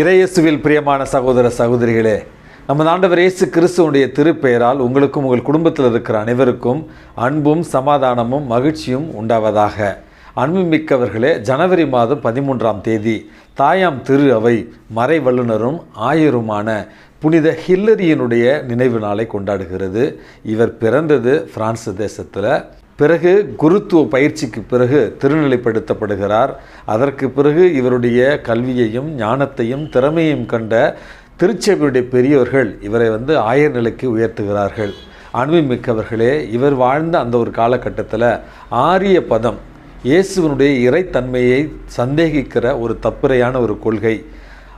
இறையேசுவில் பிரியமான சகோதர சகோதரிகளே நம்ம ஆண்டவர் இயேசு கிறிஸ்துவனுடைய திருப்பெயரால் உங்களுக்கும் உங்கள் குடும்பத்தில் இருக்கிற அனைவருக்கும் அன்பும் சமாதானமும் மகிழ்ச்சியும் உண்டாவதாக. அன்புமிக்கவர்களே ஜனவரி மாதம் பதிமூன்றாம் தேதி தாயாம் திரு அவை மறை வல்லுனரும் ஆயருமான புனித ஹில்லரியினுடைய நினைவு நாளை கொண்டாடுகிறது. இவர் பிறந்தது பிரான்ஸ் தேசத்தில். பிறகு குருத்துவ பயிற்சிக்கு பிறகு திருநிலைப்படுத்தப்படுகிறார். அதற்கு பிறகு இவருடைய கல்வியையும் ஞானத்தையும் திறமையும் கண்ட திருச்சபையுடைய பெரியவர்கள் இவரை வந்து ஆயர் நிலைக்கு உயர்த்துகிறார்கள் அன்புமிக்கவர்களே இவர் வாழ்ந்த அந்த ஒரு காலகட்டத்தில் ஆரிய பதம் இயேசுவனுடைய இறைத்தன்மையை சந்தேகிக்கிற ஒரு தப்புரையான ஒரு கொள்கை.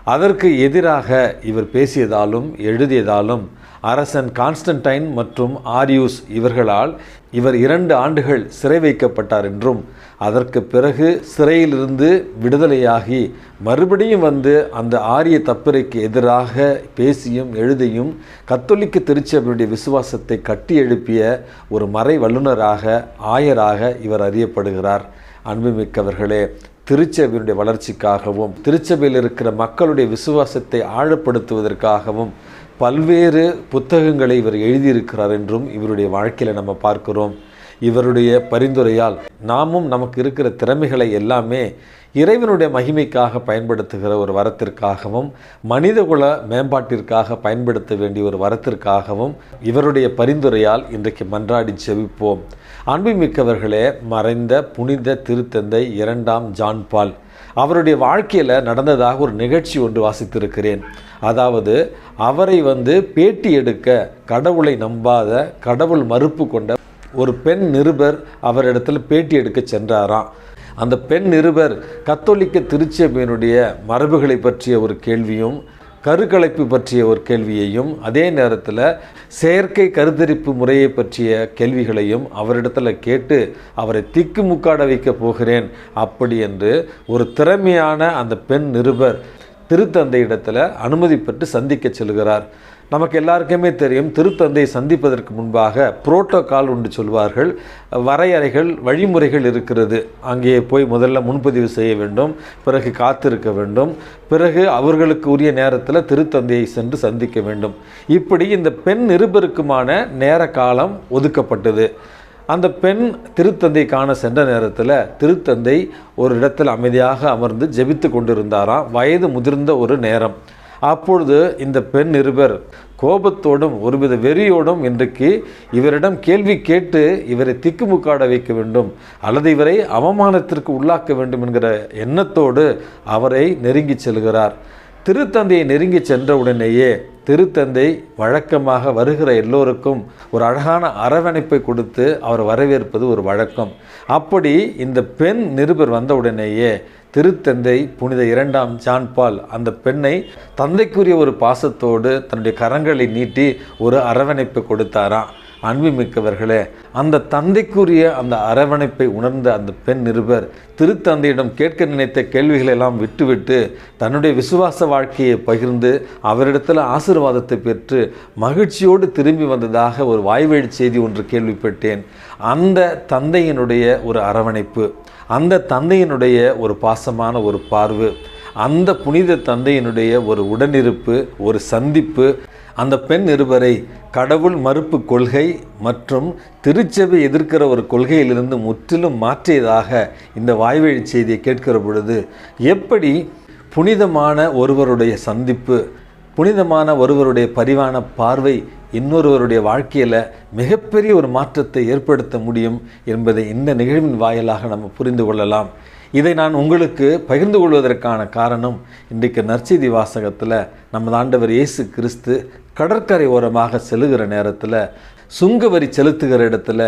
அதற்கு எதிராக இவர் பேசியதாலும் எழுதியதாலும் அரசன் கான்ஸ்டன்டைன் மற்றும் ஆரியூஸ் இவர்களால் இவர் இரண்டு ஆண்டுகள் சிறை வைக்கப்பட்டார் என்றும் அதற்கு பிறகு சிறையிலிருந்து விடுதலையாகி மறுபடியும் வந்து அந்த ஆரிய தப்பிரைக்கு எதிராக பேசியும் எழுதியும் கத்தோலிக்க திருச்சபையுடைய விசுவாசத்தை கட்டி எழுப்பிய ஒரு மறை வல்லுநராக ஆயராக இவர் அறியப்படுகிறார். அன்புமிக்கவர்களே திருச்சபையினுடைய வளர்ச்சிக்காகவும் திருச்சபையில் இருக்கிற மக்களுடைய விசுவாசத்தை ஆழப்படுத்துவதற்காகவும் பல்வேறு புத்தகங்களை இவர் எழுதியிருக்கிறார் என்றும் இவருடைய வாழ்க்கையில் நம்ம பார்க்கிறோம். இவருடைய பரிந்துரையால் நாமும் நமக்கு இருக்கிற திறமைகளை எல்லாமே இறைவனுடைய மகிமைக்காக பயன்படுத்துகிற ஒரு வரத்திற்காகவும் மனிதகுல மேம்பாட்டிற்காக பயன்படுத்த வேண்டிய ஒரு வரத்திற்காகவும் இவருடைய பரிந்துரையால் இன்றைக்கு மன்றாடி செவிப்போம் அன்புமிக்கவர்களே மறைந்த புனித திருத்தந்தை இரண்டாம் ஜான்பால். அவருடைய வாழ்க்கையில் நடந்ததாக ஒரு நிகழ்ச்சி ஒன்று வாசித்திருக்கிறேன். அதாவது அவரை வந்து பேட்டி எடுக்க கடவுளை நம்பாத கடவுள் மறுப்பு கொண்ட ஒரு பெண் நிருபர் அவரிடத்தில் பேட்டி எடுக்க சென்றாராம். அந்த பெண் நிருபர் கத்தோலிக்க திருச்சபையினுடைய மரபுகளை பற்றிய ஒரு கேள்வியும் கருக்கலைப்பு பற்றிய ஒரு கேள்வியையும் அதே நேரத்தில் செயற்கை கருத்தரிப்பு முறையை பற்றிய கேள்விகளையும் அவரிடத்தில் கேட்டு அவரை திக்குமுக்காட வைக்க போகிறேன் அப்படி என்று ஒரு திறமையான அந்த பெண் நிருபர் திருத்தந்தை இடத்துல அனுமதி பெற்று சந்திக்க செல்கிறார். நமக்கு எல்லாருக்குமே தெரியும் திருத்தந்தையை சந்திப்பதற்கு முன்பாக புரோட்டோகால் உண்டு சொல்வார்கள். வரையறைகள் வழிமுறைகள் இருக்கிறது. அங்கே போய் முதல்ல முன்பதிவு செய்ய வேண்டும் பிறகு காத்திருக்க வேண்டும் பிறகு அவர்களுக்கு உரிய நேரத்தில் திருத்தந்தையை சென்று சந்திக்க வேண்டும். இப்படி இந்த பெண் நிருபருக்குமான நேர காலம் ஒதுக்கப்பட்டது. அந்த பெண் திருத்தந்தை காண சென்ற நேரத்தில் திருத்தந்தை ஒரு இடத்தில் அமைதியாக அமர்ந்து ஜெபித்து கொண்டிருந்தாராம். வயது முதிர்ந்த ஒரு நேரம். அப்பொழுது இந்த பெண் நிருபர் கோபத்தோடும் ஒருவித வெறியோடும் இன்றைக்கு இவரிடம் கேள்வி கேட்டு இவரை திக்குமுக்காட வைக்க வேண்டும் அல்லது இவரை அவமானத்திற்கு உள்ளாக்க வேண்டும் என்கிற எண்ணத்தோடு அவரை நெருங்கி செல்கிறார். திருத்தந்தையை நெருங்கி சென்ற உடனேயே திருத்தந்தை வழக்கமாக வருகிற எல்லோருக்கும் ஒரு அழகான அரவணைப்பை கொடுத்து அவர் வரவேற்பது ஒரு வழக்கம். அப்படி இந்த பெண் நிருபர் வந்தவுடனேயே திருத்தந்தை புனித இரண்டாம் ஜான்பால் அந்த பெண்ணை தந்தைக்குரிய ஒரு பாசத்தோடு தன்னுடைய கரங்களை நீட்டி ஒரு அரவணைப்பை கொடுத்தாராம். அன்புமிக்கவர்களே அந்த தந்தைக்குரிய அந்த அரவணைப்பை உணர்ந்த அந்த பெண் நிருபர் திருத்தந்தையிடம் கேட்க நினைத்த கேள்விகளை எல்லாம் விட்டுவிட்டு தன்னுடைய விசுவாச வாழ்க்கையை பகிர்ந்து அவரிடத்தில் ஆசீர்வாதத்தை பெற்று மகிழ்ச்சியோடு திரும்பி வந்ததாக ஒரு வாய்வழி செய்தி ஒன்று கேள்விப்பட்டேன். அந்த தந்தையினுடைய ஒரு அரவணைப்பு அந்த தந்தையினுடைய ஒரு பாசமான ஒரு பார்வை அந்த புனித தந்தையினுடைய ஒரு உடனிருப்பு ஒரு சந்திப்பு அந்த பெண் இருவரை கடவுள் மறுப்பு கொள்கை மற்றும் திருச்சபை எதிர்க்கிற ஒரு கொள்கையிலிருந்து முற்றிலும் மாற்றியதாக இந்த வாய்வழி செய்தியை கேட்கிற பொழுது எப்படி புனிதமான ஒருவருடைய சந்திப்பு புனிதமான ஒருவருடைய பரிவான பார்வை இன்னொருவருடைய வாழ்க்கையில் மிகப்பெரிய ஒரு மாற்றத்தை ஏற்படுத்த முடியும் என்பதை இந்த நிகழ்வின் வாயிலாக நம்ம புரிந்து கொள்ளலாம். இதை நான் உங்களுக்கு பகிர்ந்து கொள்வதற்கான காரணம் இன்றைக்கு நற்செய்தி வாசகத்தில் நமது ஆண்டவர் இயேசு கிறிஸ்து கடற்கரை ஓரமாக செல்லுகிற நேரத்தில் சுங்க வரி செலுத்துகிற இடத்துல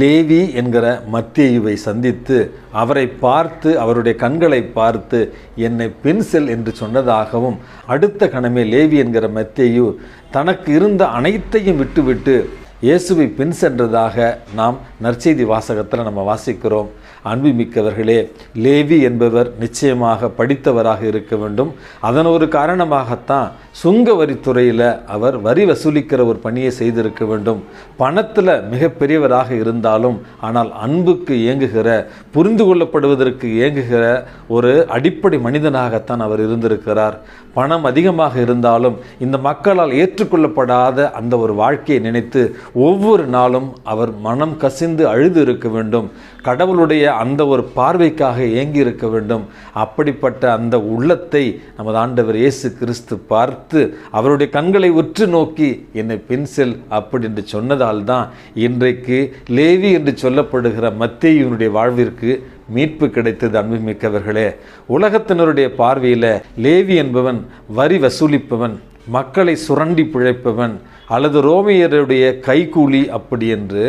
லேவி என்கிற மத்தியுவை சந்தித்து அவரை பார்த்து அவருடைய கண்களை பார்த்து என்னை பென்சில் செல் என்று சொன்னதாகவும் அடுத்த கணமே லேவி என்கிற மத்தியு தனக்கு இருந்த அனைத்தையும் விட்டுவிட்டு இயேசுவை பின் சென்றதாக நாம் நற்செய்தி வாசகத்தில் நம்ம வாசிக்கிறோம். அன்புமிக்கவர்களே லேவி என்பவர் நிச்சயமாக படித்தவராக இருக்க வேண்டும். அதன் ஒரு காரணமாகத்தான் சுங்க வரித்துறையில் அவர் வரி வசூலிக்கிற ஒரு பணியை செய்திருக்க வேண்டும். பணத்தில் மிகப்பெரியவராக இருந்தாலும் ஆனால் அன்புக்கு இயங்குகிற புரிந்து கொள்ளப்படுவதற்கு இயங்குகிற ஒரு அடிப்படை மனிதனாகத்தான் அவர் இருந்திருக்கிறார். பணம் அதிகமாக இருந்தாலும் இந்த மக்களால் ஏற்றுக்கொள்ளப்படாத அந்த ஒரு வாழ்க்கையை நினைத்து ஒவ்வொரு நாளும் அவர் மனம் கசிந்து அழுது இருக்க வேண்டும். கடவுளுடைய அந்த ஒரு பார்வைக்காக ஏங்கி இருக்க வேண்டும். அப்படிப்பட்ட அந்த உள்ளத்தை நமது ஆண்டவர் இயேசு கிறிஸ்து பார்த்து அவருடைய கண்களை உற்று நோக்கி என்னை பென்சில் அப்படி என்று சொன்னதால் தான் இன்றைக்கு லேவி என்று சொல்லப்படுகிற மத்தியினுடைய வாழ்விற்கு மீட்பு கிடைத்தது அன்புமிக்கவர்களே. உலகத்தினருடைய பார்வையில் லேவி என்பவன் வரி வசூலிப்பவன் மக்களை சுரண்டி பிழைப்பவன் அல்லது ரோமியருடைய கைகூலி அப்படி என்று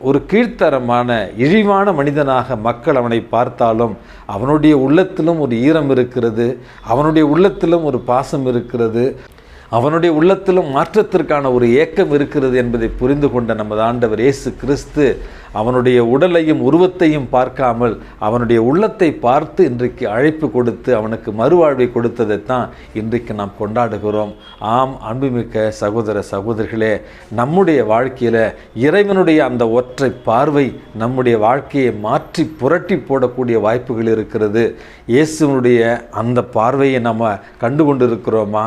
ஒரு கீழ்த்தரமான இழிவான மனிதனாக மக்கள் அவனை பார்த்தாலும் அவனுடைய உள்ளத்திலும் ஒரு ஈரம் இருக்கிறது அவனுடைய உள்ளத்திலும் ஒரு பாசம் இருக்கிறது அவனுடைய உள்ளத்திலும் மாற்றத்திற்கான ஒரு ஏக்கம் இருக்கிறது என்பதை புரிந்து கொண்ட நமது ஆண்டவர் இயேசு கிறிஸ்து அவனுடைய உடலையும் உருவத்தையும் பார்க்காமல் அவனுடைய உள்ளத்தை பார்த்து இன்றைக்கு அழைப்பு கொடுத்து அவனுக்கு மறுவாழ்வை கொடுத்ததைத்தான் இன்றைக்கு நாம் கொண்டாடுகிறோம். ஆம் அன்புமிக்க சகோதர சகோதரிகளே நம்முடைய வாழ்க்கையில் இறைவனுடைய அந்த ஒற்றை பார்வை நம்முடைய வாழ்க்கையை மாற்றி புரட்டி போடக்கூடிய வாய்ப்புகள் இருக்கிறது. இயேசுனுடைய அந்த பார்வையை நம்ம கண்டு கொண்டிருக்கிறோமா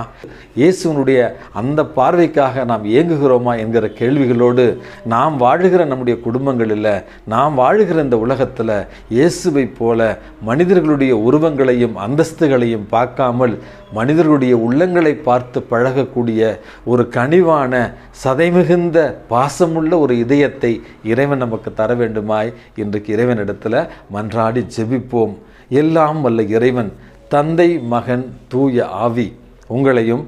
இயேசுனுடைய அந்த பார்வைக்காக நாம் இயங்குகிறோமா என்கிற கேள்விகளோடு நாம் வாழுகிற நம்முடைய குடும்பங்களில் நாம் வாழுகிற இந்த உலகத்தில் இயேசுவை போல மனிதர்களுடைய உருவங்களையும் அந்தஸ்துகளையும் பார்க்காமல் மனிதர்களுடைய உள்ளங்களை பார்த்து பழகக்கூடிய ஒரு கனிவான சதைமிகுந்த பாசமுள்ள ஒரு இதயத்தை இறைவன் நமக்கு தர வேண்டுமாய் இன்றைக்கு இறைவனிடத்தில் மன்றாடி ஜெபிப்போம். எல்லாம் வல்ல இறைவன் தந்தை மகன் தூய ஆவி உங்களையும்